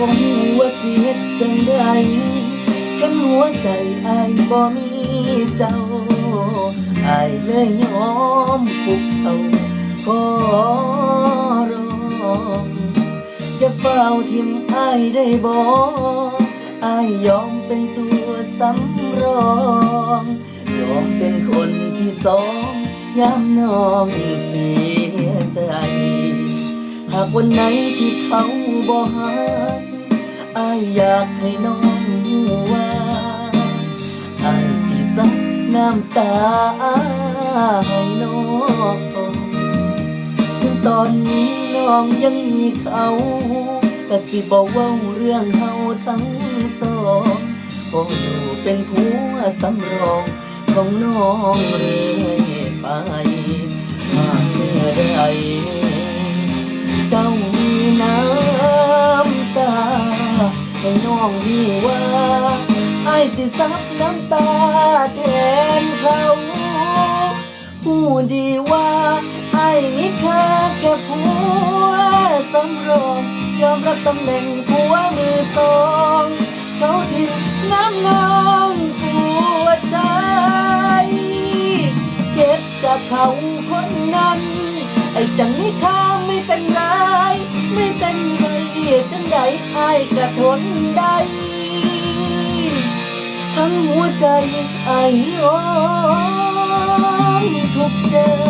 ผมว่าสิเฮ็ดจังไดเห็นหัวใจอายบ่มีเจ้าอายเลยยอมคุกเขาขอร้องจะเฝ้าทิมอายได้บ่อายยอมเป็นตัวสำรอง ยอมเป็นคนที่สองยามน้องเสียใจ หากวันไหนที่เขาบ่หา อายากให้น้องรู้ว่าอายสิซับน้ำตาให้น้องถึงตอนนี้น้องยังมีเขาก็สิบอกว่าเรื่องเฮาทั้งสองคงอยู่เป็นผัวสำรองของน้องเรื่อยไปหากเมื่อใด องรู้ว่าไอ้ายสิซับน้ำตาแทนเขาผู้ดีว่าไอ้มีค่าแค่ผัวสำรองยอมรับตำแหน่งผัวมือสองเขาทิ้งน้ำนองปวดใจ เก็บจากเขาคนนั้น ไอ้จังไม่ข้าไม่เป็นไร ไม่เป็นไร จังใดอ้ายกระทนได้ ทั้งหัวใจไอ้ยอนทุกเดิ